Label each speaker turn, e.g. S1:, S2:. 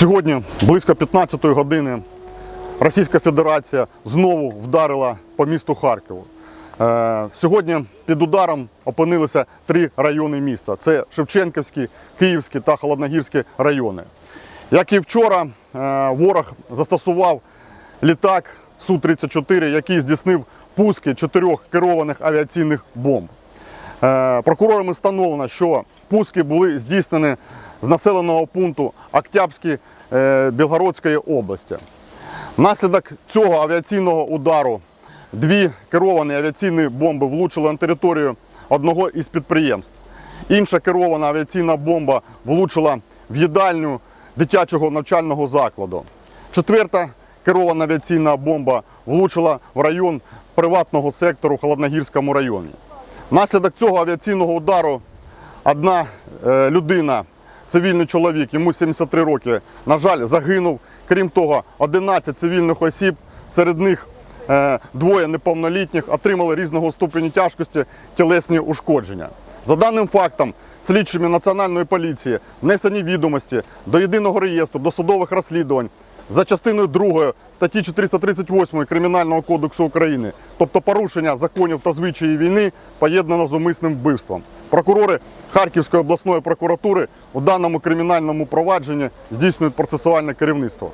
S1: Сьогодні близько 15 години Російська Федерація знову вдарила по місту Харкову. Е, Сьогодні під ударом опинилися три райони міста: це Шевченківський, Київський та Холодногірський райони. Як і вчора, е, ворог застосував літак Су-34, який здійснив пуски чотирьох керованих авіаційних бомб. Е, Прокурорами встановлено, що пуски були здійснені з населеного пункту Октябрський е, Білгородської області. Внаслідок цього авіаційного удару дві керовані авіаційні бомби влучили на територію одного із підприємств. Інша керована авіаційна бомба влучила в їдальню дитячого навчального закладу. Четверта керована авіаційна бомба влучила в район приватного сектору в Холодногірському районі. Внаслідок цього авіаційного удару одна е, людина, цивільний чоловік, йому 73 роки, на жаль, загинув. Крім того, 11 цивільних осіб, серед них е, двоє неповнолітніх, отримали різного ступені тяжкості тілесні ушкодження. За даним фактом, слідчими Національної поліції внесені відомості до єдиного реєстру досудових розслідувань за частиною 2 статті 438 Кримінального кодексу України, тобто порушення законів та звичаї війни, поєднано з умисним вбивством. Прокурори Харківської обласної прокуратури у даному кримінальному провадженні здійснюють процесуальне керівництво.